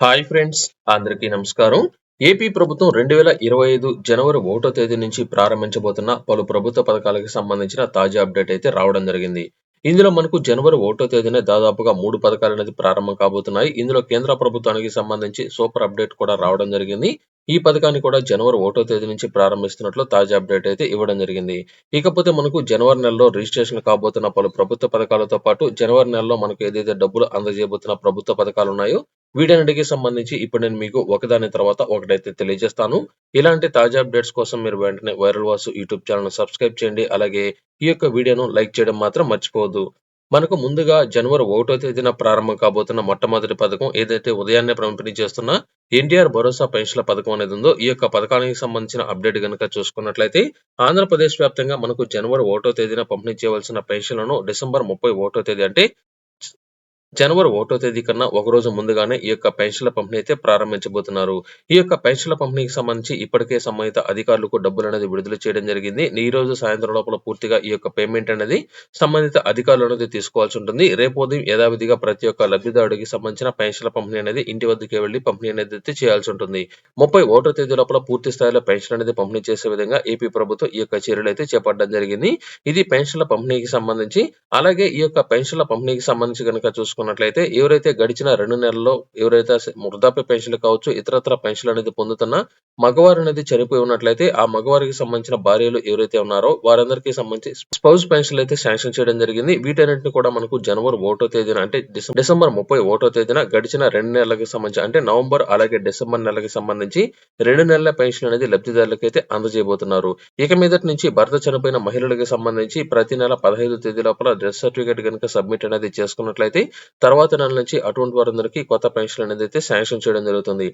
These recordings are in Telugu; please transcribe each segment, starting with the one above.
హాయ్ ఫ్రెండ్స్ అందరికీ నమస్కారం. ఏపీ ప్రభుత్వం రెండు వేల ఇరవై ఐదు జనవరి ఒకటో తేదీ నుంచి ప్రారంభించబోతున్న పలు ప్రభుత్వ పథకాలకు సంబంధించిన తాజా అప్డేట్ అయితే రావడం జరిగింది. ఇందులో మనకు జనవరి ఒకటో తేదీనే దాదాపుగా మూడు పథకాలు అనేది ప్రారంభం కాబోతున్నాయి. ఇందులో కేంద్ర ప్రభుత్వానికి సంబంధించి సూపర్ అప్డేట్ కూడా రావడం జరిగింది. ఈ పథకాన్ని కూడా జనవరి ఒకటో తేదీ నుంచి ప్రారంభిస్తున్నట్లు తాజా అప్డేట్ అయితే ఇవ్వడం జరిగింది. ఇకపోతే మనకు జనవరి నెలలో రిజిస్ట్రేషన్ కాబోతున్న పలు ప్రభుత్వ పథకాలతో పాటు జనవరి నెలలో మనకు ఏదైతే డబ్బులు అందజేయబోతున్న ప్రభుత్వ పథకాలు ఉన్నాయో వీటన్నిటికి సంబంధించి ఇప్పుడు నేను మీకు ఒకదాని తర్వాత ఒకటైతే తెలియజేస్తాను. ఇలాంటి తాజా అప్డేట్స్ కోసం మీరు వెంటనే viral Vasu YouTube channel subscribe చేయండి. అలాగే ఈ యొక్క వీడియోను లైక్ చేయడం మాత్రం మర్చిపోవద్దు. మనకు ముందుగా జనవరి ఒకటో తేదీన ప్రారంభం కాబోతున్న మొట్టమొదటి పథకం ఏదైతే ఉదయాన్నే పంపిణీ చేస్తున్న ఎన్టీఆర్ భరోసా పెన్షన్ల పథకం అనేది ఉందో ఈ యొక్క పథకానికి సంబంధించిన అప్డేట్ కనుక చూసుకున్నట్లయితే ఆంధ్రప్రదేశ్ వ్యాప్తంగా మనకు జనవరి ఒకటో తేదీన పంపిణీ చేయవలసిన పెన్షన్లను డిసెంబర్ ముప్పై ఒకటో తేదీ అంటే జనవరి ఒకటో తేదీ కన్నా ఒక రోజు ముందుగానే ఈ యొక్క పెన్షన్ల పంపిణీ అయితే ప్రారంభించబోతున్నారు. ఈ యొక్క పెన్షన్ల పంపిణీకి సంబంధించి ఇప్పటికే సంబంధిత అధికారులకు డబ్బులు అనేది విడుదల చేయడం జరిగింది. ఈ రోజు సాయంత్రం లోపల పూర్తిగా ఈ యొక్క పేమెంట్ అనేది సంబంధిత అధికారులు అనేది తీసుకోవాల్సి ఉంటుంది. రేపు ఉదయం యథావిధిగా ప్రతి ఒక్క లబ్ధిదారుడికి సంబంధించిన పెన్షన్ల పంపిణీ అనేది ఇంటి వద్దకే వెళ్ళి పంపిణీ అనేది అయితే చేయాల్సి ఉంటుంది. ముప్పై ఒకటో తేదీ లోపల పూర్తి స్థాయిలో పెన్షన్ అనేది పంపిణీ చేసే విధంగా ఏపీ ప్రభుత్వం ఈ యొక్క చర్యలు అయితే చేపట్టడం జరిగింది. ఇది పెన్షన్ల పంపిణీకి సంబంధించి అలాగే ఈ యొక్క పెన్షన్ల పంపిణీకి సంబంధించి కనుక చూసుకున్నట్లయితే ఎవరైతే గడిచిన రెండు నెలల్లో ఎవరైతే వృద్ధాప్య పెన్షన్లు కావచ్చు ఇతరత్ర పెన్షన్లు అనేది పొందుతున్న మగవారు అనేది చనిపోయి ఉన్నట్లయితే ఆ మగవారికి సంబంధించిన భార్యలు ఎవరైతే ఉన్నారో వారందరికీ సంబంధించి స్పౌస్ పెన్షన్లు అయితే శాంక్షన్ చేయడం జరిగింది. వీటన్నిటిని కూడా మనకు జనవరి ఒకటో తేదీన అంటే డిసెంబర్ ముప్పై ఒకటో తేదీన గడిచిన రెండు నెలలకు సంబంధించి అంటే నవంబర్ అలాగే డిసెంబర్ నెలకి సంబంధించి రెండు నెలల పెన్షన్ అనేది లబ్ధిదారులకు అయితే అందజేయబోతున్నారు. ఇక మీదటి నుంచి భర్త చనిపోయిన మహిళలకు సంబంధించి ప్రతి నెల పదహైదు తేదీ లోపల డెత్ సర్టిఫికేట్ కనుక సబ్మిట్ అనేది చేసుకున్నట్లయితే తర్వాత నెల నుంచి అటువంటి వారందరికీ కొత్త పెన్షన్ అనేది అయితే శాంక్షన్ చేయడం జరుగుతుంది.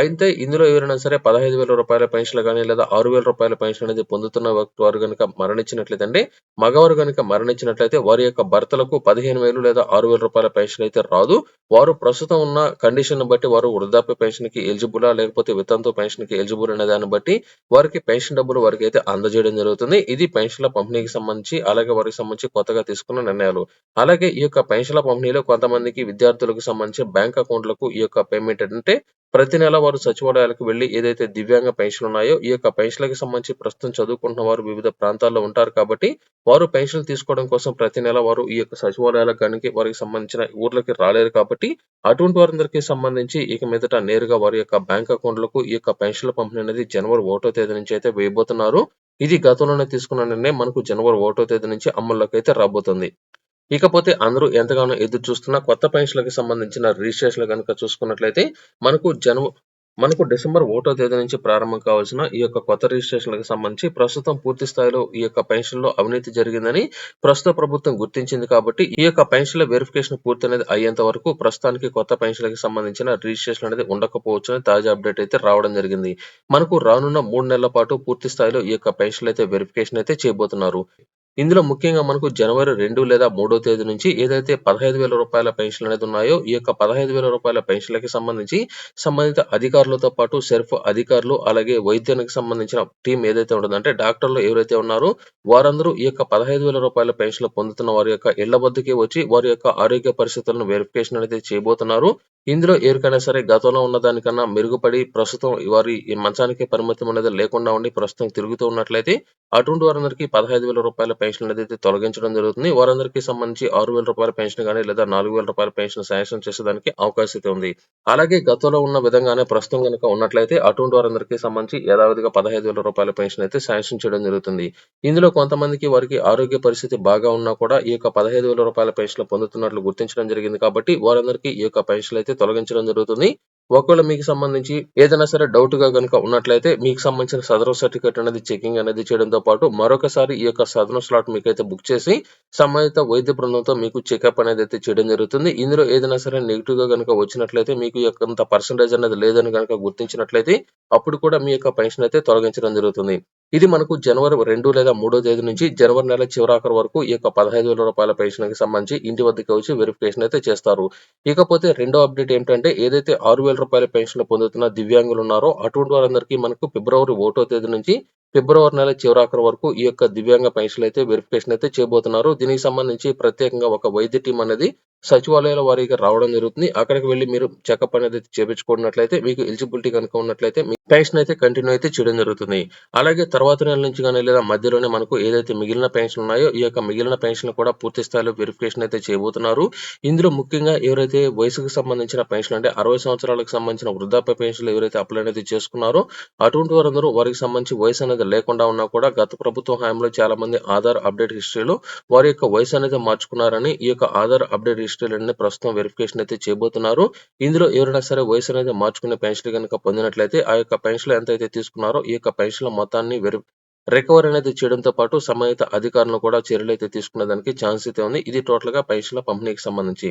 అయితే ఇందులో ఎవరైనా సరే పదహైదు వేల రూపాయల పెన్షన్ కానీ లేదా ఆరు వేల రూపాయల పెన్షన్ అనేది పొందుతున్న వారు కనుక మరణించినట్లయితే మగవారు కనుక మరణించినట్లయితే వారి యొక్క భర్తలకు పదిహేను వేలు లేదా ఆరు వేల రూపాయల పెన్షన్ అయితే రాదు. వారు ప్రస్తుతం ఉన్న కండిషన్ బట్టి వారు వృద్ధాప్య పెన్షన్కి ఎలిజిబులా లేకపోతే వితంతు పెన్షన్కి ఎలిజిబుల్ అనే దాన్ని బట్టి వారికి పెన్షన్ డబ్బులు వారికి అయితే అందజేయడం జరుగుతుంది. ఇది పెన్షన్ల పంపిణీకి సంబంధించి అలాగే వారికి సంబంధించి కొత్తగా తీసుకున్న నిర్ణయాలు. అలాగే ఈ యొక్క పెన్షన్ల పంపిణీలో కొంతమందికి విద్యార్థులకు సంబంధించి బ్యాంక్ అకౌంట్లకు ఈ యొక్క పేమెంట్ అంటే ప్రతి నెల వారు సచివాలయాలకు వెళ్ళి ఏదైతే దివ్యాంగ పెన్షన్ ఉన్నాయో ఈ యొక్క పెన్షన్లకు సంబంధించి ప్రస్తుతం చదువుకుంటున్న వారు వివిధ ప్రాంతాల్లో ఉంటారు కాబట్టి వారు పెన్షన్ తీసుకోవడం కోసం ప్రతి నెల వారు ఈ యొక్క సచివాలయాలకు కానీ వారికి సంబంధించిన ఊర్లకి రాలేరు కాబట్టి అటువంటి వారందరికీ సంబంధించి ఇక మీదట నేరుగా వారి యొక్క బ్యాంక్ అకౌంట్లకు ఈ యొక్క పెన్షన్ల పంపిణీ అనేది జనవరి ఒకటో తేదీ నుంచి అయితే వేయబోతున్నారు. ఇది గతంలోనే తీసుకున్న నిర్ణయం. మనకు జనవరి ఒకటో తేదీ నుంచి అమల్లోకి అయితే రాబోతుంది. ఇకపోతే అందరూ ఎంతగానో ఎదురు చూస్తున్న కొత్త పెన్షన్లకు సంబంధించిన రిజిస్ట్రేషన్లు కనుక చూసుకున్నట్లయితే మనకు జనవ మనకు డిసెంబర్ ఒకటో తేదీ నుంచి ప్రారంభం కావాల్సిన ఈ యొక్క కొత్త రిజిస్ట్రేషన్లకు సంబంధించి ప్రస్తుతం పూర్తి స్థాయిలో ఈ యొక్క పెన్షన్లో అవినీతి జరిగిందని ప్రస్తుత ప్రభుత్వం గుర్తించింది కాబట్టి ఈ యొక్క పెన్షన్ల వెరిఫికేషన్ పూర్తి అనేది అయ్యేంత వరకు ప్రస్తుతానికి కొత్త పెన్షన్లకు సంబంధించిన రిజిస్ట్రేషన్ అనేది ఉండకపోవచ్చు అని తాజా అప్డేట్ అయితే రావడం జరిగింది. మనకు రానున్న మూడు నెలల పాటు పూర్తి స్థాయిలో ఈ యొక్క పెన్షన్లు అయితే వెరిఫికేషన్ అయితే చేయబోతున్నారు. ఇందులో ముఖ్యంగా మనకు జనవరి రెండు లేదా మూడో తేదీ నుంచి ఏదైతే పదహైదు వేల రూపాయల పెన్షన్ అనేది ఉన్నాయో ఈ యొక్క పదహైదు వేల రూపాయల పెన్షన్లకి సంబంధించి సంబంధిత అధికారులతో పాటు సెర్ఫ్ అధికారులు అలాగే వైద్యానికి సంబంధించిన టీం ఏదైతే ఉంటుందంటే డాక్టర్లు ఎవరైతే ఉన్నారో వారందరూ ఈ యొక్క పదహైదు వేల రూపాయల పెన్షన్లు పొందుతున్న వారి యొక్క ఇళ్ళ వద్దకే వచ్చి వారి యొక్క ఆరోగ్య పరిస్థితులను వెరిఫికేషన్ అనేది చేయబోతున్నారు. ఇందులో ఎవరికైనా సరే గతంలో ఉన్న దానికన్నా మెరుగుపడి ప్రస్తుతం వారి ఈ మంచానికి పరిమితం అనేది లేకుండా ఉండి ప్రస్తుతం తిరుగుతూ ఉన్నట్లయితే అటువంటి వారందరికీ పదహైదు వేల రూపాయల పెన్షన్ అయితే తొలగించడం జరుగుతుంది. వారందరికీ సంబంధించి ఆరు వేల రూపాయల పెన్షన్ కానీ లేదా నాలుగు వేల రూపాయల పెన్షన్ శాంక్షన్ చేసేదానికి అవకాశం అయితే ఉంది. అలాగే గతంలో ఉన్న విధంగానే ప్రస్తుతం కనుక ఉన్నట్లయితే అటువంటి వారందరికీ సంబంధించి యథావిధిగా పదహైదు వేల రూపాయల పెన్షన్ అయితే శాంక్షన్ చేయడం జరుగుతుంది. ఇందులో కొంతమందికి వారికి ఆరోగ్య పరిస్థితి బాగా ఉన్నా కూడా ఈ యొక్క పదహైదు వేల రూపాయల పెన్షన్ పొందుతున్నట్లు గుర్తించడం జరిగింది కాబట్టి వారందరికీ ఈ యొక్క పెన్షన్ అయితే తొలగించడం జరుగుతుంది. ఒకవేళ మీకు సంబంధించి ఏదైనా సరే డౌట్గా కనుక ఉన్నట్లయితే మీకు సంబంధించిన సదరం సర్టిఫికేట్ అనేది చెకింగ్ అనేది చేయడంతో పాటు మరొకసారి ఈ యొక్క సదరం స్లాట్ మీకైతే బుక్ చేసి సంబంధిత వైద్య బృందంతో మీకు చెకప్ అనేది అయితే చేయడం జరుగుతుంది. ఇందులో ఏదైనా సరే నెగిటివ్గా కనుక వచ్చినట్లయితే మీకు ఈ పర్సంటేజ్ అనేది లేదని కనుక గుర్తించినట్లయితే అప్పుడు కూడా మీ యొక్క పెన్షన్ అయితే తొలగించడం జరుగుతుంది. ఇది మనకు జనవరి రెండు లేదా మూడో తేదీ నుంచి జనవరి నెల చివరాఖరు వరకు ఈ యొక్క పదహైదు వేల రూపాయల పెన్షన్కి సంబంధించి ఇంటి వద్దకు వచ్చి వెరిఫికేషన్ అయితే చేస్తారు. ఇకపోతే రెండో అప్డేట్ ఏంటంటే ఏదైతే ఆరు వేల రూపాయల పెన్షన్ పొందుతున్న దివ్యాంగులు ఉన్నారో అటువంటి వారందరికీ మనకు ఫిబ్రవరి ఒకటో తేదీ నుంచి ఫిబ్రవరి నెల చివరాఖరు వరకు ఈ యొక్క దివ్యాంగ పెన్షన్ అయితే వెరిఫికేషన్ అయితే చేయబోతున్నారు. దీనికి సంబంధించి ప్రత్యేకంగా ఒక వైద్య టీం అనేది సచివాలయాల వారీగా రావడం జరుగుతుంది. అక్కడికి వెళ్ళి మీరు చెకప్ అనేది చేపించుకున్నట్లయితే మీకు ఎలిజిబిలిటీ కనుక ఉన్నట్లయితే మీ పెన్షన్ అయితే కంటిన్యూ అయితే చేయడం జరుగుతుంది. అలాగే తర్వాత నెల నుంచి కానీ లేదా మధ్యలోనే మనకు ఏదైతే మిగిలిన పెన్షన్ ఉన్నాయో ఈ యొక్క మిగిలిన పెన్షన్ కూడా పూర్తి స్థాయిలో వెరిఫికేషన్ అయితే చేయబోతున్నారు. ఇందులో ముఖ్యంగా ఎవరైతే వయసుకు సంబంధించిన పెన్షన్ అంటే అరవై సంవత్సరాలకు సంబంధించిన వృద్ధాప్య పెన్షన్లు ఎవరైతే అప్లై అనేది చేసుకున్నారో అటువంటి వారందరూ వారికి సంబంధించి వయసు అనేది లేకుండా ఉన్నా కూడా గత ప్రభుత్వం హయాంలో చాలా మంది ఆధార్ అప్డేట్ హిస్టరీలో వారి యొక్క వయసు అనేది మార్చుకున్నారని ఈ యొక్క ఆధార్ అప్డేట్ హిస్టరీలన్నీ ప్రస్తుతం వెరిఫికేషన్ అయితే చేయబోతున్నారు. ఇందులో ఎవరైనా సరే వయసు అనేది మార్చుకునే పెన్షన్ కనుక పొందినట్లయితే ఆ యొక్క పెన్షన్ ఎంత అయితే తీసుకున్నారో ఈ యొక్క పెన్షన్ మొత్తాన్ని వెరి. రికవరీ అనేది చేయడంతో పాటు సంబంధిత అధికారులను కూడా చర్యలు అయితే తీసుకునే దానికి ఛాన్స్ అయితే ఉంది. ఇది టోటల్గా పంపిణీకి సంబంధించి.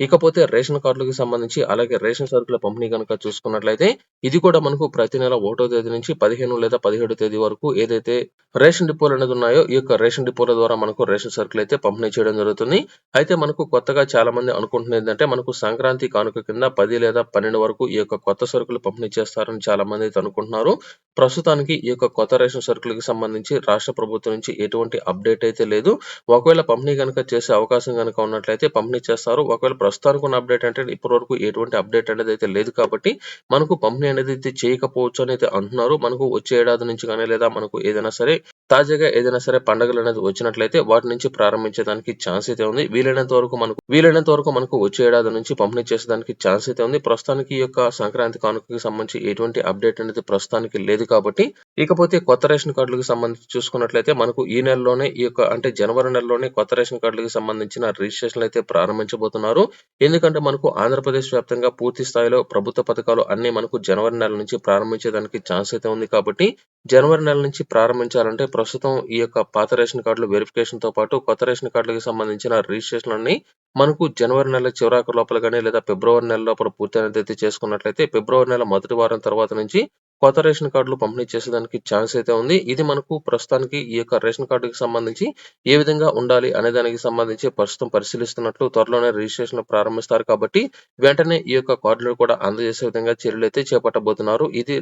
ఇకపోతే రేషన్ కార్డులకు సంబంధించి అలాగే రేషన్ సరుకుల పంపిణీ కనుక చూసుకున్నట్లయితే ఇది కూడా మనకు ప్రతి నెల ఒకటో తేదీ నుంచి పదిహేను లేదా పదిహేడు తేదీ వరకు ఏదైతే రేషన్ డిపోలు అనేది ఉన్నాయో ఈ యొక్క రేషన్ డిపోల ద్వారా మనకు రేషన్ సరుకులు అయితే పంపిణీ చేయడం జరుగుతుంది. అయితే మనకు కొత్తగా చాలా మంది అనుకుంటున్నది ఏంటంటే మనకు సంక్రాంతి కానుక కింద పది లేదా పన్నెండు వరకు ఈ యొక్క కొత్త సరుకులు పంపిణీ చేస్తారని చాలా మంది అయితే అనుకుంటున్నారు. ప్రస్తుతానికి ఈ యొక్క కొత్త రేషన్ సరుకులకు సంబంధించి రాష్ట్ర ప్రభుత్వం నుంచి ఎటువంటి అప్డేట్ అయితే లేదు. ఒకవేళ పంపిణీ కనుక చేసే అవకాశం కనుక ఉన్నట్లయితే పంపిణీ చేస్తారు. ఒకవేళ ప్రస్తుతానికి ఉన్న అప్డేట్ అంటే ఇప్పటి వరకు ఎటువంటి అప్డేట్ అనేది అయితే లేదు కాబట్టి మనకు పంపిణీ అనేది అయితే చేయకపోవచ్చు అని అయితే అంటున్నారు. మనకు వచ్చే ఏడాది నుంచి కానీ లేదా మనకు ఏదైనా సరే తాజాగా ఏదైనా సరే పండుగలు అనేది వచ్చినట్లయితే వాటి నుంచి ప్రారంభించడానికి ఛాన్స్ అయితే ఉంది. వీలైనంత వరకు మనకు వీలైనంత వరకు మనకు వచ్చే ఏడాది నుంచి పంపిణీ చేసేదానికి ఛాన్స్ అయితే ఉంది. ప్రస్తుతానికి ఈ యొక్క సంక్రాంతి కానుకకి సంబంధించి ఎటువంటి అప్డేట్ అనేది ప్రస్తుతానికి లేదు కాబట్టి ఇకపోతే కొత్త రేషన్ కార్డులకు సంబంధించి చూసుకున్నట్లయితే మనకు ఈ నెలలోనే ఈ యొక్క అంటే జనవరి నెలలోనే కొత్త రేషన్ కార్డులకు సంబంధించిన రిజిస్ట్రేషన్ అయితే ప్రారంభించబోతున్నారు. ఎందుకంటే మనకు ఆంధ్రప్రదేశ్ వ్యాప్తంగా పూర్తి స్థాయిలో ప్రభుత్వ పథకాలు అన్ని మనకు జనవరి నెల నుంచి ప్రారంభించేదానికి ఛాన్స్ అయితే ఉంది కాబట్టి జనవరి నెల నుంచి ప్రారంభించాలంటే ప్రస్తుతం ఈ యొక్క పాత రేషన్ కార్డుల వెరిఫికేషన్తో పాటు కొత్త రేషన్ కార్డులకు సంబంధించిన రిజిస్ట్రేషన్ అన్ని మనకు జనవరి నెల చివరాకు లోపల కానీ లేదా ఫిబ్రవరి నెల లోపల పూర్తయినట్లయితే అయితే చేసుకున్నట్లయితే ఫిబ్రవరి నెల మొదటి వారం తర్వాత నుంచి కొత్త రేషన్ కార్డులు పంపిణీ చేసేదానికి ఛాన్స్ అయితే ఉంది. ఇది మనకు ప్రస్తుతానికి ఈ యొక్క రేషన్ కార్డుకి సంబంధించి ఏ విధంగా ఉండాలి అనే దానికి సంబంధించి ప్రస్తుతం పరిశీలిస్తున్నట్లు త్వరలోనే రిజిస్ట్రేషన్ ప్రారంభిస్తారు కాబట్టి వెంటనే ఈ యొక్క కార్డులు కూడా అందజేసే విధంగా చర్యలు అయితే చేపట్టబోతున్నారు. ఇది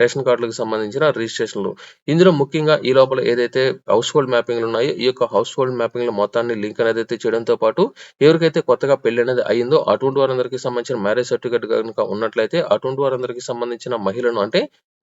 రేషన్ కార్డులకు సంబంధించిన రిజిస్ట్రేషన్లు. ఇందులో ముఖ్యంగా ఈ లోపల ఏదైతే హౌస్ హోల్డ్ మ్యాపింగ్లు ఉన్నాయో ఈ యొక్క హౌస్ హోల్డ్ మ్యాపింగ్ల మొత్తాన్ని లింక్ అనేది అయితే చేయడంతో పాటు ఎవరికైతే కొత్తగా పెళ్ళి అనేది అయిందో అటువంటి వారందరికీ సంబంధించిన మ్యారేజ్ సర్టిఫికేట్ కనుక ఉన్నట్లయితే అటువంటి వారందరికీ సంబంధించిన మహిళను అంటే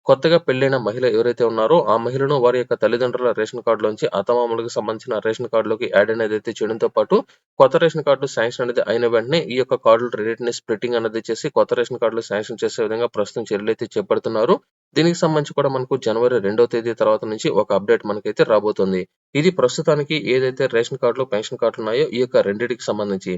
కొత్తగా పెళ్ళైన మహిళ ఎవరైతే ఉన్నారో ఆ మహిళను వారి యొక్క తల్లిదండ్రుల రేషన్ కార్డులోంచి అత్తమామలకు సంబంధించిన రేషన్ కార్డులోకి యాడ్ అనేది అయితే చేయడంతో పాటు కొత్త రేషన్ కార్డు శాంక్షన్ అనేది అయిన వెంటనే ఈ యొక్క కార్డుల రేట్ని స్ప్లిట్టింగ్ అనేది చేసి కొత్త రేషన్ కార్డులు శాంక్షన్ చేసే విధంగా ప్రస్తుతం చర్యలు అయితే చేపడుతున్నారు. దీనికి సంబంధించి కూడా మనకు జనవరి రెండో తేదీ తర్వాత నుంచి ఒక అప్డేట్ మనకైతే రాబోతుంది. ఇది ప్రస్తుతానికి ఏదైతే రేషన్ కార్డులు పెన్షన్ కార్డులు ఉన్నాయో ఈ యొక్క రెండింటికి సంబంధించి.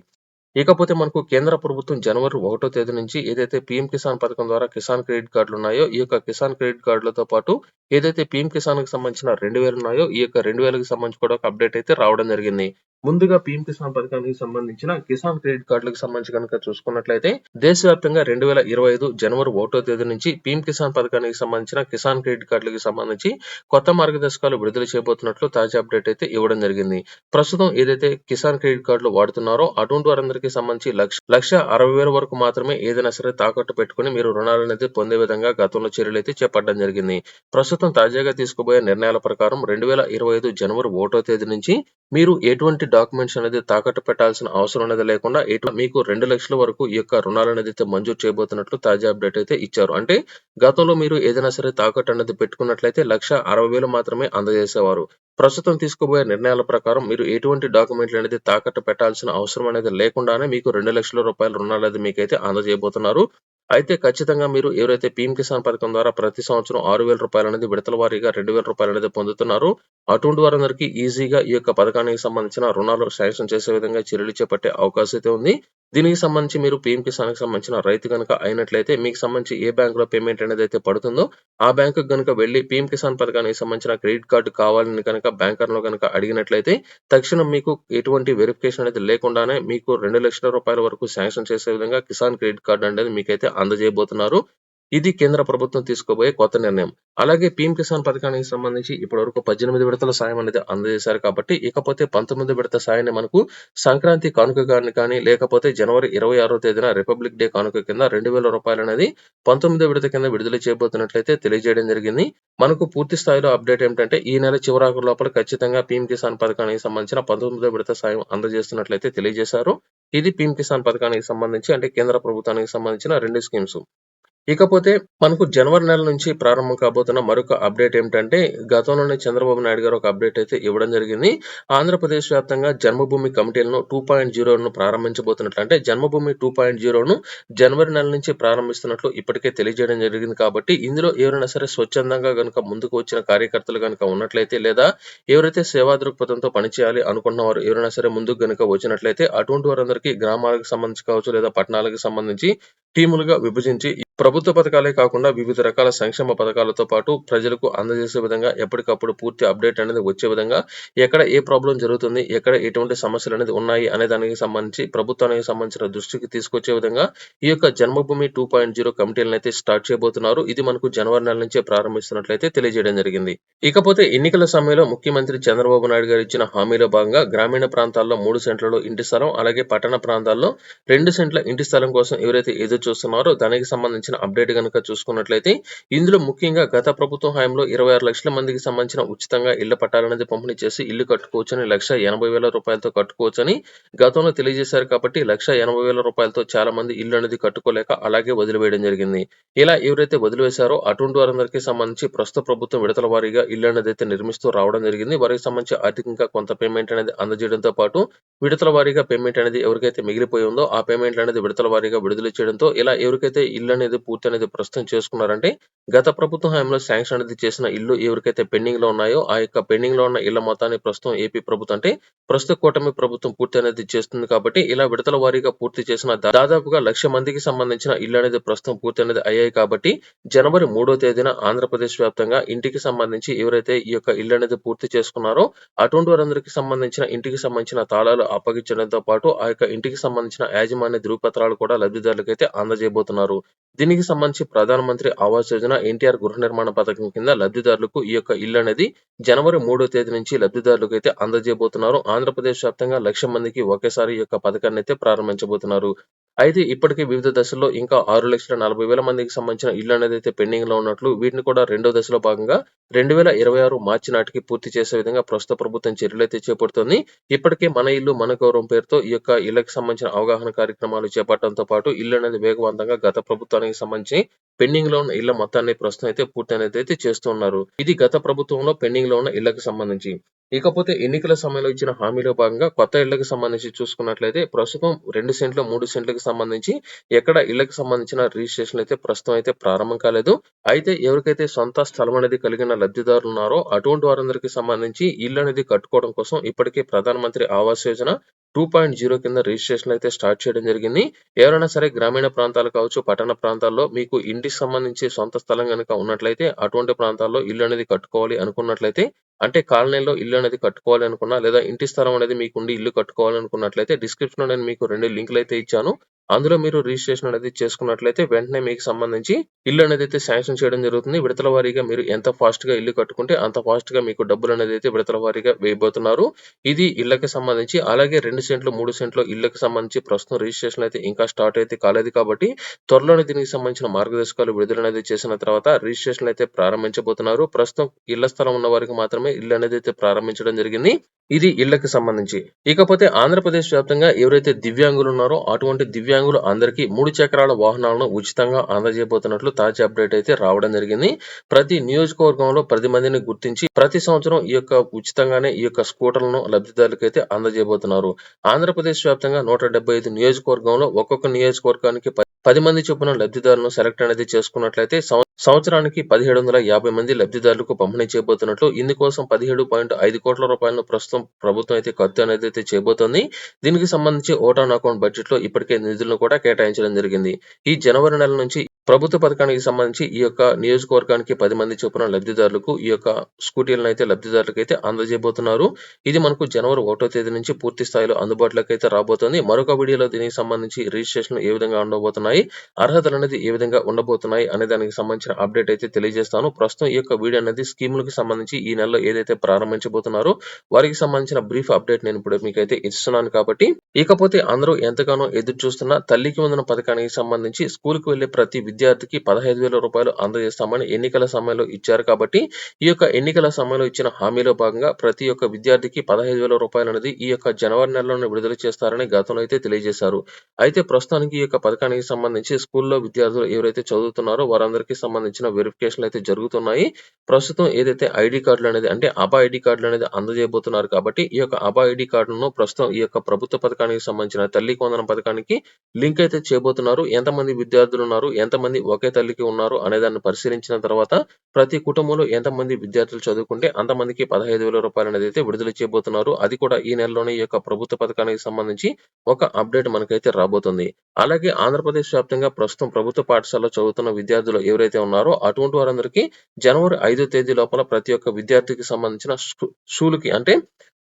ఇకపోతే మనకు కేంద్ర ప్రభుత్వం జనవరి ఒకటో తేదీ నుంచి ఏదైతే పీఎం కిసాన్ పథకం ద్వారా కిసాన్ క్రెడిట్ కార్డులు ఉన్నాయో ఈ యొక్క కిసాన్ క్రెడిట్ కార్డులతో పాటు ఏదైతే పీఎం కిసాన్కి సంబంధించిన రెండు వేలు ఉన్నాయో ఈ యొక్క రెండు వేలకు సంబంధించి కూడా ఒక అప్డేట్ అయితే రావడం జరిగింది. ముందుగా పీఎం కిసాన్ పథకానికి సంబంధించిన కిసాన్ క్రెడిట్ కార్డులకు సంబంధించి కనుక చూసుకున్నట్లయితే దేశవ్యాప్తంగా రెండు వేల ఇరవై ఐదు జనవరి ఒకటో తేదీ నుంచి పీఎం కిసాన్ పథకానికి సంబంధించిన కిసాన్ క్రెడిట్ కార్డులకు సంబంధించి కొత్త మార్గదర్శకాలు విడుదల చేయబోతున్నట్లు తాజా అప్డేట్ అయితే ఇవ్వడం జరిగింది. ప్రస్తుతం ఏదైతే కిసాన్ క్రెడిట్ కార్డులు వాడుతున్నారో అటువంటి వారందరికీ సంబంధించి లక్ష లక్ష అరవై వేల వరకు మాత్రమే ఏదైనా సరే తాకట్టు పెట్టుకుని మీరు రుణాలు అనేది పొందే విధంగా గతంలో చర్యలు అయితే చేపట్టడం జరిగింది. ప్రస్తుతం తాజాగా తీసుకోబోయే నిర్ణయాల ప్రకారం రెండు వేల ఇరవై ఐదు జనవరి ఒకటో తేదీ నుంచి మీరు ఎటువంటి డాక్యుమెంట్స్ అనేది తాకట్టు పెట్టాల్సిన అవసరం అనేది లేకుండా ఎటు మీకు రెండు లక్షల వరకు ఈ యొక్క రుణాలు అనేది అయితే మంజూరు చేయబోతున్నట్లు తాజా అప్డేట్ అయితే ఇచ్చారు. అంటే గతంలో మీరు ఏదైనా సరే తాకట్టు అనేది పెట్టుకున్నట్లయితే లక్ష అరవై వేలు మాత్రమే అందజేసేవారు. ప్రస్తుతం తీసుకోబోయే నిర్ణయాల ప్రకారం మీరు ఎటువంటి డాక్యుమెంట్లు అనేది తాకట్టు పెట్టాల్సిన అవసరం అనేది లేకుండానే మీకు రెండు లక్షల రూపాయల రుణాలు అనేది మీకైతే అందజేయబోతున్నారు. అయితే ఖచ్చితంగా మీరు ఎవరైతే పీఎం కిసాన్ పథకం ద్వారా ప్రతి సంవత్సరం ఆరు వేల రూపాయలు అనేది విడతల వారీగా రెండు వేల రూపాయలు అనేది పొందుతున్నారు అటువంటి వారందరికీ ఈజీగా ఈ యొక్క పథకానికి సంబంధించిన రుణాలు శాంక్షన్ చేసే విధంగా చర్యలు చేపట్టే అవకాశం అయితే ఉంది. దీనికి సంబంధించి మీరు పీఎం కిసాన్కి సంబంధించిన రైతు కనుక అయినట్లయితే మీకు సంబంధించి ఏ బ్యాంక్లో పేమెంట్ అనేది అయితే పడుతుందో ఆ బ్యాంకు కనుక వెళ్ళి పీఎం కిసాన్ పథకానికి సంబంధించిన క్రెడిట్ కార్డు కావాలని కనుక బ్యాంకర్లో కనుక అడిగినట్లయితే తక్షణం మీకు ఎటువంటి వెరిఫికేషన్ అనేది లేకుండానే మీకు రెండు లక్షల రూపాయల వరకు శాంక్షన్ చేసే విధంగా కిసాన్ క్రెడిట్ కార్డు అనేది మీకైతే అందజేయబోతున్నారు. ఇది కేంద్ర ప్రభుత్వం తీసుకోబోయే కొత్త నిర్ణయం. అలాగే పీఎం కిసాన్ పథకానికి సంబంధించి ఇప్పటి వరకు పద్దెనిమిది విడతల సాయం అనేది అందజేశారు కాబట్టి ఇకపోతే పంతొమ్మిది విడత సాయాన్ని మనకు సంక్రాంతి కానుక కానీ కానీ లేకపోతే జనవరి ఇరవై ఆరో తేదీన రిపబ్లిక్ డే కానుక కింద రెండు వేల రూపాయలు అనేది పంతొమ్మిదో విడత కింద విడుదల చేయబోతున్నట్లయితే తెలియజేయడం జరిగింది. మనకు పూర్తి స్థాయిలో అప్డేట్ ఏమిటంటే ఈ నెల చివరాకు లోపల ఖచ్చితంగా పీఎం కిసాన్ పథకానికి సంబంధించిన పంతొమ్మిదో విడత సాయం అందజేస్తున్నట్లయితే తెలియజేశారు. ఇది పీఎం కిసాన్ పథకానికి సంబంధించి అంటే కేంద్ర ప్రభుత్వానికి సంబంధించిన రెండు స్కీమ్స్. ఇకపోతే మనకు జనవరి నెల నుంచి ప్రారంభం కాబోతున్న మరొక అప్డేట్ ఏమిటంటే గతంలోనే చంద్రబాబు నాయుడు గారు ఒక అప్డేట్ అయితే ఇవ్వడం జరిగింది. ఆంధ్రప్రదేశ్ వ్యాప్తంగా జన్మభూమి కమిటీలను టూ పాయింట్ జీరోను ప్రారంభించబోతున్నట్లు అంటే జన్మభూమి టూ పాయింట్ జీరోను జనవరి నెల నుంచి ప్రారంభిస్తున్నట్లు ఇప్పటికే తెలియజేయడం జరిగింది కాబట్టి ఇందులో ఎవరైనా సరే స్వచ్ఛందంగా కనుక ముందుకు వచ్చిన కార్యకర్తలు కనుక ఉన్నట్లయితే లేదా ఎవరైతే సేవా దృక్పథంతో పనిచేయాలి అనుకున్న వారు ఎవరైనా సరే ముందుకు కనుక వచ్చినట్లయితే అటువంటి వారందరికీ గ్రామాలకు సంబంధించి కావచ్చు లేదా పట్టణాలకు సంబంధించి టీములుగా విభజించి ప్రభుత్వ పథకాలే కాకుండా వివిధ రకాల సంక్షేమ పథకాలతో పాటు ప్రజలకు అందజేసే విధంగా ఎప్పటికప్పుడు పూర్తి అప్డేట్ అనేది వచ్చే విధంగా ఎక్కడ ఏ ప్రాబ్లం జరుగుతుంది ఎక్కడ ఎటువంటి సమస్యలు అనేది ఉన్నాయి అనే దానికి సంబంధించి ప్రభుత్వానికి సంబంధించిన దృష్టికి తీసుకొచ్చే విధంగా ఈ యొక్క జన్మభూమి టూ పాయింట్ జీరో కమిటీలను అయితే స్టార్ట్ చేయబోతున్నారు. ఇది మనకు జనవరి నెల నుంచే ప్రారంభిస్తున్నట్లయితే తెలియజేయడం జరిగింది. ఇకపోతే ఎన్నికల సమయంలో ముఖ్యమంత్రి చంద్రబాబు నాయుడు గారు ఇచ్చిన హామీలో భాగంగా గ్రామీణ ప్రాంతాల్లో మూడు సెంట్లలో ఇంటి స్థలం అలాగే పట్టణ ప్రాంతాల్లో రెండు సెంట్ల ఇంటి స్థలం కోసం ఎవరైతే ఎదురు చూస్తున్నారో. దానికి సంబంధించిన అప్డేట్ కనుక చూసుకున్నట్లయితే ఇందులో ముఖ్యంగా గత ప్రభుత్వం హయాంలో ఇరవై ఆరు లక్షల మందికి సంబంధించిన ఉచితంగా ఇళ్ళ పట్టాలనేది పంపిణీ చేసి ఇల్లు కట్టుకోవచ్చని లక్ష ఎనభై వేల రూపాయలతో కట్టుకోవచ్చని గతంలో తెలియజేశారు కాబట్టి లక్ష ఎనభై వేల రూపాయలతో చాలా మంది ఇల్లు అనేది కట్టుకోలేక అలాగే వదిలివేయడం జరిగింది. ఇలా ఎవరైతే వదిలివేశారో అటువంటి వారందరికీ సంబంధించి ప్రస్తుత ప్రభుత్వం విడతల వారీగా ఇల్లు అనేది అయితే నిర్మిస్తూ రావడం జరిగింది. వారికి సంబంధించి ఆర్థికంగా కొంత పేమెంట్ అనేది అందజేయడంతో పాటు విడతల వారీగా పేమెంట్ అనేది ఎవరికైతే మిగిలిపోయి ఉందో ఆ పేమెంట్ అనేది విడతల వారీగా విడుదల చేయడంతో ఇలా ఎవరికైతే ఇల్లు అనేది పూర్తి అనేది ప్రస్తుతం చేసుకున్నారంటే గత ప్రభుత్వం హయాంలో శాంక్షన్ అనేది చేసిన ఇల్లు ఎవరికైతే పెండింగ్లో ఉన్నాయో ఆ యొక్క పెండింగ్లో ఉన్న ఇళ్ళ మొత్తాన్ని ప్రస్తుతం ఏపీ ప్రభుత్వం అంటే ప్రస్తుత కూటమి ప్రభుత్వం పూర్తి అనేది చేస్తుంది కాబట్టి ఇలా విడతల వారీగా పూర్తి చేసిన దాదాపుగా లక్ష మందికి సంబంధించిన ఇల్లు అనేది ప్రస్తుతం పూర్తి అనేది అయ్యాయి కాబట్టి జనవరి మూడో తేదీన ఆంధ్రప్రదేశ్ వ్యాప్తంగా ఇంటికి సంబంధించి ఎవరైతే ఈ యొక్క ఇల్లు అనేది పూర్తి చేసుకున్నారో అటువంటి వారందరికీ సంబంధించిన ఇంటికి సంబంధించిన తాళాలు అప్పగించడంతో పాటు ఆ యొక్క ఇంటికి సంబంధించిన యాజమాన్య ధృవపత్రాలు కూడా లబ్ధిదారులకైతే అందజేయబోతున్నారు. దీనికి సంబంధించి ప్రధానమంత్రి ఆవాస్ యోజన ఎన్టీఆర్ గృహ నిర్మాణ పథకం కింద లబ్ధిదారులకు ఈ యొక్క ఇల్లు అనేది జనవరి మూడో తేదీ నుంచి లబ్ధిదారులకు అయితే అందజేయబోతున్నారు. ఆంధ్రప్రదేశ్ వ్యాప్తంగా లక్ష మందికి ఒకేసారి ఈ యొక్క పథకాన్ని అయితే ప్రారంభించబోతున్నారు. అయితే ఇప్పటికే వివిధ దశల్లో ఇంకా ఆరు లక్షల నలభై వేల మందికి సంబంధించిన ఇళ్ళు అనేది అయితే పెండింగ్లో ఉన్నట్లు వీటిని కూడా రెండో దశలో భాగంగా రెండు వేల ఇరవై ఆరు మార్చి నాటికి పూర్తి చేసే విధంగా ప్రస్తుత ప్రభుత్వం చర్యలు అయితే చేపడుతుంది. ఇప్పటికే మన ఇల్లు మన గౌరవం పేరుతో ఈ యొక్క ఇళ్ళకు సంబంధించిన అవగాహన కార్యక్రమాలు చేపట్టడంతో పాటు ఇల్లు అనేది వేగవంతంగా గత ప్రభుత్వానికి సంబంధించి పెండింగ్లో ఉన్న ఇళ్ళ మొత్తాన్ని ప్రస్తుతం అయితే పూర్తి అనేది అయితే చేస్తున్నారు ఇది గత ప్రభుత్వంలో పెండింగ్లో ఉన్న ఇళ్ళకు సంబంధించి. ఇకపోతే ఎన్నికల సమయంలో ఇచ్చిన హామీలో భాగంగా కొత్త ఇళ్ళకు సంబంధించి చూసుకున్నట్లయితే ప్రస్తుతం రెండు సెంట్లు మూడు సెంట్లకు సంబంధించి ఎక్కడ ఇళ్ళకు సంబంధించిన రిజిస్ట్రేషన్ అయితే ప్రస్తుతం అయితే ప్రారంభం కాలేదు. అయితే ఎవరికైతే సొంత స్థలం అనేది కలిగిన లబ్ధిదారులు ఉన్నారో అటువంటి వారందరికీ సంబంధించి ఇల్లు అనేది కట్టుకోవడం కోసం ఇప్పటికే Pradhan Mantri Awas Yojana two point zero కింద రిజిస్ట్రేషన్ అయితే స్టార్ట్ చేయడం జరిగింది. ఎవరైనా సరే గ్రామీణ ప్రాంతాలు కావచ్చు పట్టణ ప్రాంతాల్లో మీకు ఇంటికి సంబంధించి సొంత స్థలం కనుక ఉన్నట్లయితే అటువంటి ప్రాంతాల్లో ఇల్లు అనేది కట్టుకోవాలి అనుకున్నట్లయితే అంటే కాలనీలో ఇల్లు అనేది కట్టుకోవాలి అనుకున్నా లేదా ఇంటి స్థలం అనేది మీకుండి ఇల్లు కట్టుకోవాలనుకున్నట్లయితే డిస్క్రిప్షన్లో డిస్క్రిప్షన్ నేను మీకు రెండు లింకులు అయితే ఇచ్చాను. అందులో మీరు రిజిస్ట్రేషన్ అనేది చేసుకున్నట్లయితే వెంటనే మీకు సంబంధించి ఇల్లు అనేది అయితే శాంక్షన్ చేయడం జరుగుతుంది. విడతల వారీగా మీరు ఎంత ఫాస్ట్గా ఇల్లు కట్టుకుంటే అంత ఫాస్ట్గా మీకు డబ్బులు అనేది అయితే విడతల వారీగా వేయబోతున్నారు. ఇది ఇళ్ళకు సంబంధించి అలాగే రెండు సెంట్లు మూడు సెంట్లు ఇళ్ళకు సంబంధించి ప్రస్తుతం రిజిస్ట్రేషన్ అయితే ఇంకా స్టార్ట్ అయితే కాలేదు కాబట్టి త్వరలోనే దీనికి సంబంధించిన మార్గదర్శకాలు విడుదల అనేది చేసిన తర్వాత రిజిస్ట్రేషన్ అయితే ప్రారంభించబోతున్నారు. ప్రస్తుతం ఇళ్ళ స్థలం ఉన్న వారికి మాత్రమే ఇల్లు అనేది అయితే ప్రారంభించడం జరిగింది. ఇది ఇళ్ళకు సంబంధించి. ఇకపోతే ఆంధ్రప్రదేశ్ వ్యాప్తంగా ఎవరైతే దివ్యాంగులు ఉన్నారో అటువంటి దివ్యాంగులు అందరికీ మూడు చక్రాల వాహనాలను ఉచితంగా అందజేయబోతున్నట్లు తాజా అప్డేట్ అయితే రావడం జరిగింది. ప్రతి నియోజకవర్గంలో పది మందిని గుర్తించి ప్రతి సంవత్సరం ఈ యొక్క ఉచితంగానే ఈ యొక్క స్కూటర్లను లబ్ధిదారులకు అయితే అందజేయబోతున్నారు. ఆంధ్రప్రదేశ్ వ్యాప్తంగా నూట డెబ్బై ఐదు నియోజకవర్గంలో ఒక్కొక్క నియోజకవర్గానికి పది మంది చొప్పున లబ్ధిదారులను సెలెక్ట్ అనేది చేసుకున్నట్లయితే సంవత్సరానికి పదిహేడు వందల యాభై మంది లబ్ధిదారులకు పంపిణీ చేయబోతున్నట్లు ఇందుకోసం పదిహేడు పాయింట్ ఐదు కోట్ల రూపాయలను ప్రస్తుతం ప్రభుత్వం అయితే ఖర్చు అనేది అయితే చేయబోతోంది. దీనికి సంబంధించి ఓటాన్ అకౌంట్ బడ్జెట్లో ఇప్పటికే నిధులను కూడా కేటాయించడం జరిగింది. ఈ జనవరి నెల నుంచి ప్రభుత్వ పథకానికి సంబంధించి ఈ యొక్క నియోజకవర్గానికి పది మంది చొప్పున లబ్ధిదారులకు ఈ యొక్క స్కూటీలను అయితే లబ్ధిదారులకు అయితే అందజేయబోతున్నారు. ఇది మనకు జనవరి ఒకటో తేదీ నుంచి పూర్తి స్థాయిలో అందుబాటులోకి అయితే రాబోతుంది. మరొక వీడియోలో దీనికి సంబంధించి రిజిస్ట్రేషన్ ఏ విధంగా ఉండబోతున్నాయి అర్హతలు అనేది ఏ విధంగా ఉండబోతున్నాయి అనే దానికి సంబంధించిన అప్డేట్ అయితే తెలియజేస్తాను. ప్రస్తుతం ఈ యొక్క వీడియో అనేది స్కీములకు సంబంధించి ఈ నెలలో ఏదైతే ప్రారంభించబోతున్నారో వారికి సంబంధించిన బ్రీఫ్ అప్డేట్ నేను ఇప్పుడు మీకైతే అయితే ఇస్తున్నాను కాబట్టి ఇకపోతే అందరూ ఎంతగానో ఎదురు చూస్తున్న తల్లికి వందన పథకానికి సంబంధించి స్కూల్ వెళ్ళే ప్రతి విద్యార్థికి పదహైదు వేల రూపాయలు అందజేస్తామని ఎన్నికల సమయంలో ఇచ్చారు కాబట్టి ఈ యొక్క ఎన్నికల సమయంలో ఇచ్చిన హామీలో భాగంగా ప్రతి ఒక్క విద్యార్థికి పదహైదు వేల రూపాయలు అనేది ఈ యొక్క జనవరి నెలలోనే విడుదల చేస్తారని గతంలో అయితే తెలియజేశారు. అయితే ప్రస్తుతానికి ఈ యొక్క పథకానికి సంబంధించి స్కూల్లో విద్యార్థులు ఎవరైతే చదువుతున్నారో వారందరికీ సంబంధించిన వెరిఫికేషన్లు అయితే జరుగుతున్నాయి. ప్రస్తుతం ఏదైతే ఐడి కార్డులు అనేది అంటే అబా ఐడి కార్డులు అనేది అందజేయబోతున్నారు కాబట్టి ఈ యొక్క అబా ఐడి కార్డును ప్రస్తుతం ఈ యొక్క ప్రభుత్వ పథకానికి సంబంధించిన తల్లి కొందన పథకానికి లింక్ అయితే చేయబోతున్నారు. ఎంతమంది విద్యార్థులు ఉన్నారు? ఎంతమంది ఒకే తల్లికి ఉన్నారు? అనే దాన్ని పరిశీలించిన తర్వాత ప్రతి కుటుంబంలో ఎంతమంది విద్యార్థులు చదువుకుంటే అంతమందికి పదహైదు వేల రూపాయలు అనేది అయితే విడుదల చేయబోతున్నారు. అది కూడా ఈ నెలలోనే ఈ యొక్క ప్రభుత్వ పథకానికి సంబంధించి ఒక అప్డేట్ మనకైతే రాబోతుంది. అలాగే ఆంధ్రప్రదేశ్ వ్యాప్తంగా ప్రస్తుతం ప్రభుత్వ పాఠశాలలో చదువుతున్న విద్యార్థులు ఎవరైతే ఉన్నారో అటువంటి వారందరికీ జనవరి ఐదో తేదీ లోపల ప్రతి ఒక్క విద్యార్థికి సంబంధించిన షూలకి అంటే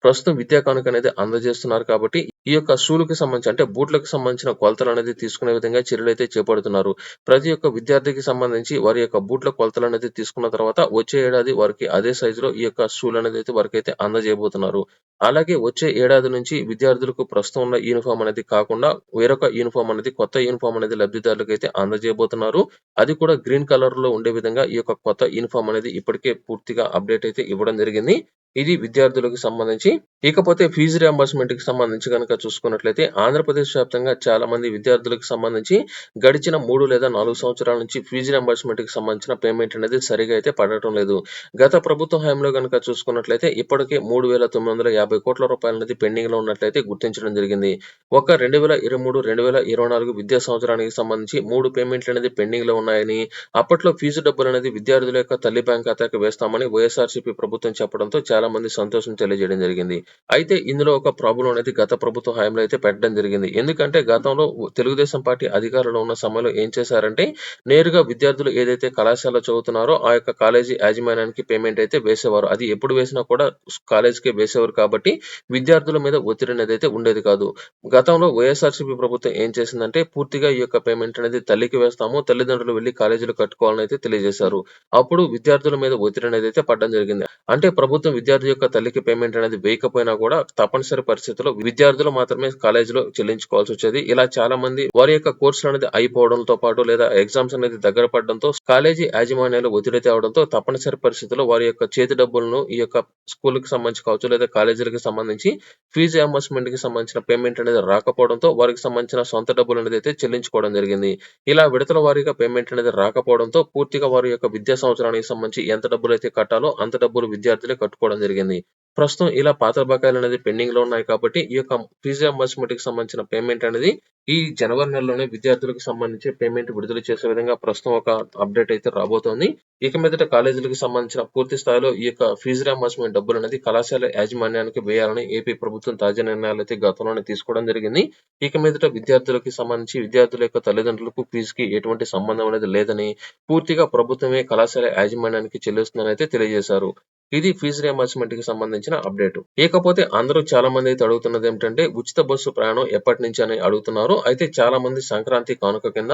ప్రస్తుతం విద్యా కానుక అనేది అందజేస్తున్నారు కాబట్టి ఈ యొక్క షూలకు సంబంధించి అంటే బూట్లకు సంబంధించిన కొలతలు అనేది తీసుకునే విధంగా చర్యలు అయితే చేపడుతున్నారు. ప్రతి ఒక్క విద్యార్థికి సంబంధించి వారి యొక్క బూట్ల కొలతలు అనేది తీసుకున్న తర్వాత వచ్చే ఏడాది వారికి అదే సైజులో ఈ యొక్క షూలు అనేది అయితే వారికి అయితే అందజేయబోతున్నారు. అలాగే వచ్చే ఏడాది నుంచి విద్యార్థులకు ప్రస్తుతం ఉన్న యూనిఫామ్ అనేది కాకుండా వేరొక యూనిఫామ్ అనేది కొత్త యూనిఫామ్ అనేది లబ్ధిదారులకు అయితే అందజేయబోతున్నారు. అది కూడా గ్రీన్ కలర్లో ఉండే విధంగా ఈ యొక్క కొత్త యూనిఫామ్ అనేది ఇప్పటికే పూర్తిగా అప్డేట్ అయితే ఇవ్వడం జరిగింది. ఇది విద్యార్థులకు సంబంధించి. ఇకపోతే ఫీజు రియంబర్స్మెంట్కి సంబంధించి కనుక చూసుకున్నట్లయితే ఆంధ్రప్రదేశ్ వ్యాప్తంగా చాలా మంది విద్యార్థులకు సంబంధించి గడిచిన మూడు లేదా నాలుగు సంవత్సరాల నుంచి ఫీజు రియంబర్స్మెంట్కి సంబంధించిన పేమెంట్ అనేది సరిగా అయితే పడటం లేదు. గత ప్రభుత్వ హయాంలో కనుక చూసుకున్నట్లయితే ఇప్పటికే మూడు వేల తొమ్మిది వందల యాభై కోట్ల రూపాయలు అనేది పెండింగ్లో ఉన్నట్లయితే గుర్తించడం జరిగింది. ఒక రెండు వేల ఇరవై మూడు రెండు వేల ఇరవై నాలుగు విద్యా సంవత్సరానికి సంబంధించి మూడు పేమెంట్లు అనేది పెండింగ్లో ఉన్నాయని అప్పట్లో ఫీజు డబ్బులు అనేది విద్యార్థుల యొక్క తల్లి బ్యాంక్ ఖాతాకి వేస్తామని వైఎస్ఆర్సీపీ ప్రభుత్వం చెప్పడంతో చాలా చాలా మంది సంతోషం తెలియజేయడం జరిగింది. అయితే ఇందులో ఒక ప్రాబ్లం అనేది గత ప్రభుత్వ హయాంలో అయితే పెట్టడం జరిగింది. ఎందుకంటే గతంలో తెలుగుదేశం పార్టీ అధికారంలో ఉన్న సమయంలో ఏం చేశారంటే నేరుగా విద్యార్థులు ఏదైతే కళాశాల చదువుతున్నారో ఆ యొక్క కాలేజీ యాజమాన్యానికి పేమెంట్ అయితే వేసేవారు. అది ఎప్పుడు వేసినా కూడా కాలేజీకే వేసేవారు కాబట్టి విద్యార్థుల మీద ఒత్తిడి అనేది అయితే ఉండేది కాదు. గతంలో వైఎస్ఆర్సీపీ ప్రభుత్వం ఏం చేసిందంటే పూర్తిగా ఈ యొక్క పేమెంట్ అనేది తల్లికి వేస్తాము తల్లిదండ్రులు వెళ్ళి కాలేజీలు కట్టుకోవాలని అయితే తెలియజేశారు. అప్పుడు విద్యార్థుల మీద ఒత్తిడి అనేది అయితే పడడం జరిగింది. అంటే ప్రభుత్వం విద్యార్థి యొక్క తల్లికి పేమెంట్ అనేది వేయకపోయినా కూడా తప్పనిసరి పరిస్థితుల్లో విద్యార్థులు మాత్రమే కాలేజీలో చెల్లించుకోవాల్సి వచ్చేది. ఇలా చాలా మంది వారి యొక్క కోర్సులు అనేది అయిపోవడంతో పాటు లేదా ఎగ్జామ్స్ అనేది దగ్గర పడడంతో కాలేజీ యాజమాన్యాలు ఒత్తిడి తేవడంతో తప్పనిసరి పరిస్థితుల్లో వారి యొక్క చేతి డబ్బులను ఈ యొక్క స్కూల్కి సంబంధించి కావచ్చు లేదా కాలేజీలకు సంబంధించి ఫీజు రియంబర్స్మెంట్కి సంబంధించిన పేమెంట్ అనేది రాకపోవడంతో వారికి సంబంధించిన సొంత డబ్బులు అనేది అయితే చెల్లించుకోవడం జరిగింది. ఇలా విడతల వారీగా పేమెంట్ అనేది రాకపోవడంతో పూర్తిగా వారి యొక్క విద్యా సంవత్సరానికి సంబంధించి ఎంత డబ్బులు అయితే కట్టాలో అంత డబ్బులు విద్యార్థులే కట్టుకోవడం జరిగింది. ప్రస్తుతం ఇలా పాత బకాయిలు అనేది పెండింగ్లో ఉన్నాయి కాబట్టి ఈ యొక్క ఫీజు రియంబర్స్మెంట్కి సంబంధించిన పేమెంట్ అనేది ఈ జనవరి నెలలోనే విద్యార్థులకు సంబంధించి పేమెంట్ విడుదల చేసే విధంగా ప్రస్తుతం ఒక అప్డేట్ అయితే రాబోతోంది. ఇక మీదట కాలేజీలకు సంబంధించిన పూర్తి స్థాయిలో ఈ యొక్క ఫీజు రియంబర్స్మెంట్ డబ్బులు అనేది కళాశాల యాజమాన్యానికి వేయాలని ఏపీ ప్రభుత్వం తాజా నిర్ణయాలు అయితే గతంలోనే తీసుకోవడం జరిగింది. ఇక మీదట విద్యార్థులకు సంబంధించి విద్యార్థుల యొక్క తల్లిదండ్రులకు ఫీజుకి ఎటువంటి సంబంధం అనేది లేదని పూర్తిగా ప్రభుత్వమే కళాశాల యాజమాన్యానికి చెల్లిస్తుందని అయితే తెలియజేశారు. ఇది ఫీజు రియంబర్స్మెంట్కి సంబంధించిన అప్డేట్. ఇకపోతే అందరూ చాలా మంది అయితే అడుగుతున్నది ఏమిటంటే ఉచిత బస్సు ప్రయాణం ఎప్పటి నుంచి అని అడుగుతున్నారు. అయితే చాలా మంది సంక్రాంతి కానుక కింద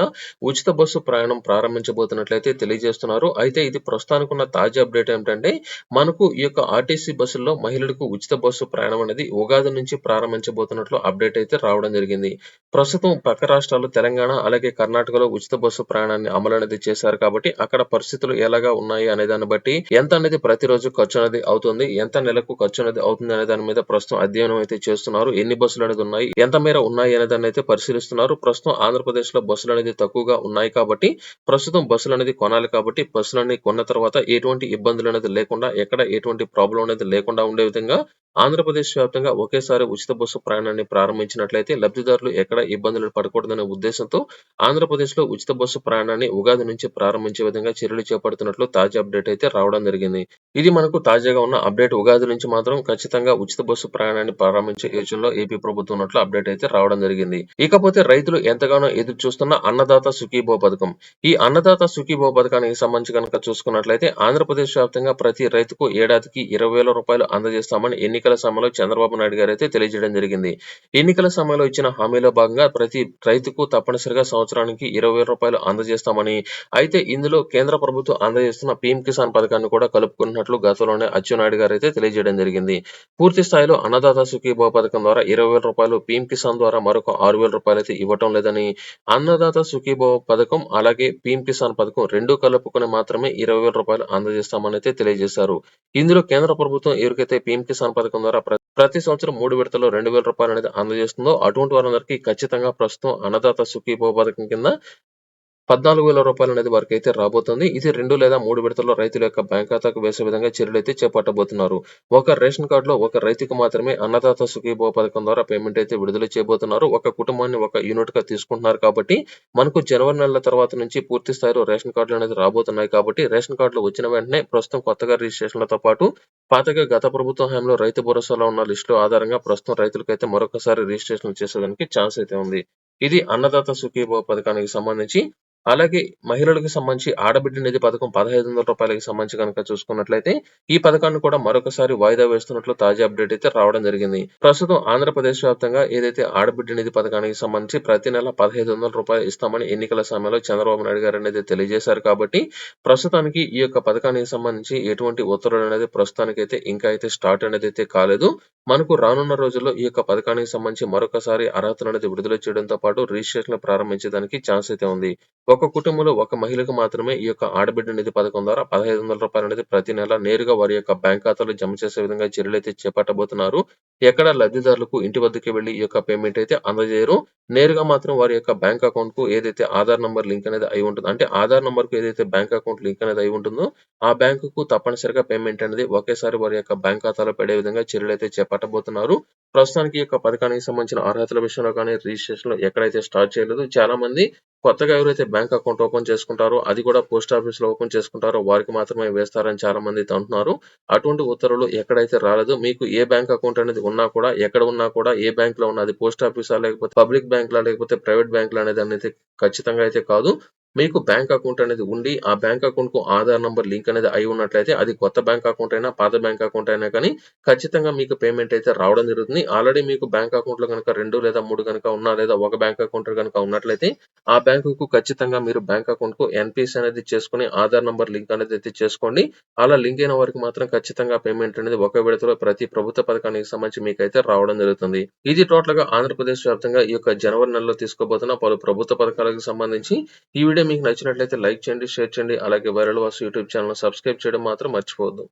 ఉచిత బస్సు ప్రయాణం ప్రారంభించబోతున్నట్లయితే తెలియజేస్తున్నారు. అయితే ఇది ప్రస్తుతానికి ఉన్న తాజా అప్డేట్ ఏమిటంటే మనకు ఈ యొక్క ఆర్టీసీ బస్సుల్లో మహిళలకు ఉచిత బస్సు ప్రయాణం అనేది ఉగాది నుంచి ప్రారంభించబోతున్నట్లు అప్డేట్ అయితే రావడం జరిగింది. ప్రస్తుతం పక్క రాష్ట్రాలు తెలంగాణ అలాగే కర్ణాటకలో ఉచిత బస్సు ప్రయాణాన్ని అమలు అనేది చేశారు కాబట్టి అక్కడ పరిస్థితులు ఎలాగా ఉన్నాయి అనే దాన్ని బట్టి ఎంత అనేది ప్రతిరోజు ఖర్చు ఖర్చు అనేది అవుతుంది? ఎంత నెలకు ఖర్చు అనేది అవుతుంది అనే దాని మీద ప్రస్తుతం అధ్యయనం అయితే చేస్తున్నారు. ఎన్ని బస్సులు అనేది ఉన్నాయి? ఎంత మేర ఉన్నాయి అనే దాన్ని అయితే పరిశీలిస్తున్నారు. ప్రస్తుతం ఆంధ్రప్రదేశ్లో బస్సులు అనేది తక్కువగా ఉన్నాయి కాబట్టి ప్రస్తుతం బస్సులు అనేది కొనాలి కాబట్టి బస్సులు అనేది కొన్న తర్వాత ఎటువంటి ఇబ్బందులు అనేది లేకుండా ఎక్కడ ఎటువంటి ప్రాబ్లం అనేది లేకుండా ఉండే విధంగా ఆంధ్రప్రదేశ్ వ్యాప్తంగా ఒకేసారి ఉచిత బస్సు ప్రయాణాన్ని ప్రారంభించినట్లయితే లబ్ధిదారులు ఎక్కడ ఇబ్బందులు పడకూడదనే ఉద్దేశంతో ఆంధ్రప్రదేశ్లో ఉచిత బస్సు ప్రయాణాన్ని ఉగాది నుంచి ప్రారంభించే విధంగా చర్యలు చేపడుతున్నట్లు తాజా అప్డేట్ అయితే రావడం జరిగింది. ఇది మనకు తాజాగా ఉన్న అప్డేట్. ఉగాది నుంచి మాత్రం ఖచ్చితంగా ఉచిత బస్సు ప్రయాణాన్ని ప్రారంభించే యోచనలో ఏపీ ప్రభుత్వం ఉన్నట్లు అప్డేట్ అయితే రావడం జరిగింది. ఇకపోతే రైతులు ఎంతగానో ఎదురు చూస్తున్న అన్నదాత సుఖీభో పథకం. ఈ అన్నదాత సుఖీభో పథకానికి సంబంధించి కనుక చూసుకున్నట్లయితే ఆంధ్రప్రదేశ్ వ్యాప్తంగా ప్రతి రైతుకు ఏడాదికి ఇరవై వేల రూపాయలు అందజేస్తామని ఎన్నికల సమయంలో చంద్రబాబు నాయుడు గారు అయితే తెలియజేయడం జరిగింది. ఎన్నికల సమయంలో ఇచ్చిన హామీలో భాగంగా ప్రతి రైతుకు తప్పనిసరిగా సంవత్సరానికి ఇరవై వేల రూపాయలు అందజేస్తామని అయితే ఇందులో కేంద్ర ప్రభుత్వం అందజేస్తున్న పీఎం కిసాన్ పథకాన్ని కూడా కలుపుకున్నట్లు గతంలోనే అచ్చెన్నాయుడు గారు అయితే తెలియజేయడం జరిగింది. పూర్తి స్థాయిలో అన్నదాత సుఖీభో పథకం ద్వారా ఇరవై వేల రూపాయలు పీఎం కిసాన్ ద్వారా మరొక ఆరు వేల రూపాయలు అయితే ఇవ్వటం లేదని అన్నదాత సుఖీభో పథకం అలాగే పీఎం కిసాన్ పథకం రెండు కలుపుకొని మాత్రమే ఇరవై వేల రూపాయలు అందజేస్తామని అయితే తెలియజేశారు. ఇందులో కేంద్ర ప్రభుత్వం ఎవరికైతే పీఎం కిసాన్ పథకం ద్వారా ప్రతి సంవత్సరం మూడు విడతల్లో రెండు వేల రూపాయలు అనేది అందజేస్తుందో అటువంటి వారందరికీ ఖచ్చితంగా ప్రస్తుతం అన్నదాత సుఖీభవ పథకం కింద పద్నాలుగు వేల రూపాయలు అనేది వారికి అయితే రాబోతుంది. ఇది రెండు లేదా మూడు విడతల్లో రైతుల యొక్క బ్యాంక్ ఖాతాకు వేసే విధంగా చర్యలు అయితే చేపట్టబోతున్నారు. ఒక రేషన్ కార్డులో ఒక రైతుకు మాత్రమే అన్నదాత సుఖీభవ పథకం ద్వారా పేమెంట్ అయితే విడుదల చేయబోతున్నారు. ఒక కుటుంబాన్ని ఒక యూనిట్గా తీసుకుంటున్నారు కాబట్టి మనకు జనవరి నెలల తర్వాత నుంచి పూర్తి స్థాయిలో రేషన్ కార్డులు అనేది రాబోతున్నాయి కాబట్టి రేషన్ కార్డులు వచ్చిన వెంటనే ప్రస్తుతం కొత్తగా రిజిస్ట్రేషన్లతో పాటు పాతగా గత ప్రభుత్వం హయాంలో రైతు భరోసాలో ఉన్న లిస్టు ఆధారంగా ప్రస్తుతం రైతులకైతే మరొకసారి రిజిస్ట్రేషన్ చేసేదానికి ఛాన్స్ అయితే ఉంది. ఇది అన్నదాత సుఖీభవ పథకానికి సంబంధించి అలాగే మహిళలకు సంబంధించి ఆడబిడ్డ నిధి పథకం పదహైదు వందల రూపాయలకి సంబంధించి కనుక చూసుకున్నట్లయితే ఈ పథకాన్ని కూడా మరొకసారి వాయిదా వేస్తున్నట్లు తాజా అప్డేట్ అయితే రావడం జరిగింది. ప్రస్తుతం ఆంధ్రప్రదేశ్ వ్యాప్తంగా ఏదైతే ఆడబిడ్డ నిధి పథకానికి సంబంధించి ప్రతి నెల పదహైదు వందల రూపాయలు ఇస్తామని ఎన్నికల సమయంలో చంద్రబాబు నాయుడు గారు అనేది తెలియజేశారు కాబట్టి ప్రస్తుతానికి ఈ యొక్క పథకానికి సంబంధించి ఎటువంటి ఉత్తర్వులు అనేది ప్రస్తుతానికి అయితే ఇంకా అయితే స్టార్ట్ అనేది అయితే కాలేదు. మనకు రానున్న రోజుల్లో ఈ యొక్క పథకానికి సంబంధించి మరొకసారి అర్హతలు అనేది విడుదల చేయడంతో పాటు రిజిస్ట్రేషన్ ప్రారంభించడానికి ఛాన్స్ అయితే ఉంది. ఒక కుటుంబంలో ఒక మహిళకు మాత్రమే ఈ యొక్క ఆడబిడ్డ నిధి పథకం ద్వారా పదహైదు వందల రూపాయలు అనేది ప్రతి నెల నేరుగా వారి యొక్క బ్యాంక్ ఖాతాలో జమ చేసే విధంగా చర్యలు అయితే చేపట్టబోతున్నారు. ఎక్కడ లబ్ధిదారులకు ఇంటి వద్దకు వెళ్ళి ఈ యొక్క పేమెంట్ అయితే అందజేయరు. నేరుగా మాత్రం వారి యొక్క బ్యాంక్ అకౌంట్కు ఏదైతే ఆధార్ నంబర్ లింక్ అనేది అయి ఉంటుంది అంటే ఆధార్ నంబర్కు ఏదైతే బ్యాంక్ అకౌంట్ లింక్ అనేది అయి ఉంటుందో ఆ బ్యాంకుకు తప్పనిసరిగా పేమెంట్ అనేది ఒకేసారి వారి యొక్క బ్యాంక్ ఖాతాలో పడే విధంగా చర్యలు అయితే చేపట్టబోతున్నారు. ప్రస్తుతానికి ఈ యొక్క పథకానికి సంబంధించిన అర్హతల విషయంలో కానీ రిజిస్ట్రేషన్ ఎక్కడైతే స్టార్ట్ చేయలేదు చాలా మంది కొత్తగా ఎవరైతే బ్యాంక్ అకౌంట్ ఓపెన్ చేసుకుంటారో అది కూడా పోస్ట్ ఆఫీస్లో ఓపెన్ చేసుకుంటారో వారికి మాత్రమే వేస్తారని చాలా మంది అయితే అంటున్నారు. అటువంటి ఉత్తర్వులు ఎక్కడైతే రాలేదు మీకు ఏ బ్యాంక్ అకౌంట్ అనేది ఉన్నా కూడా ఎక్కడ ఉన్నా కూడా ఏ బ్యాంక్లో ఉన్నది పోస్ట్ ఆఫీసా లేకపోతే పబ్లిక్ బ్యాంక్ లా లేకపోతే ప్రైవేట్ బ్యాంక్ లా అనేది అనేది ఖచ్చితంగా అయితే కాదు. మీకు బ్యాంక్ అకౌంట్ అనేది ఉండి ఆ బ్యాంక్ అకౌంట్కు ఆధార్ నంబర్ లింక్ అనేది అయి ఉన్నట్లయితే అది కొత్త బ్యాంక్ అకౌంట్ అయినా పాత బ్యాంక్ అకౌంట్ అయినా కానీ ఖచ్చితంగా మీకు పేమెంట్ అయితే రావడం జరుగుతుంది. ఆల్రెడీ మీకు బ్యాంక్ అకౌంట్లో కనుక రెండు లేదా మూడు కనుక ఉన్నా లేదా ఒక బ్యాంక్ అకౌంట్ కనుక ఉన్నట్లయితే ఆ బ్యాంకుకు ఖచ్చితంగా మీరు బ్యాంక్ అకౌంట్కు ఎన్పిఎస్ అనేది చేసుకుని ఆధార్ నెంబర్ లింక్ అనేది అయితే చేసుకోండి. అలా లింక్ అయిన వారికి మాత్రం ఖచ్చితంగా పేమెంట్ అనేది ఒక విడతలో ప్రతి ప్రభుత్వ పథకానికి సంబంధించి మీకు అయితే రావడం జరుగుతుంది. ఇది టోటల్గా ఆంధ్రప్రదేశ్ వ్యాప్తంగా ఈ యొక్క జనవరి నెలలో తీసుకోబోతున్న పలు ప్రభుత్వ పథకాలకు సంబంధించి ఈ వీడియో మీకు నచ్చినట్లయితే లైక్ చేయండి షేర్ చేయండి అలాగే viral Vasu YouTube channel subscribe చేయడం మాత్రం మర్చిపోవద్దు.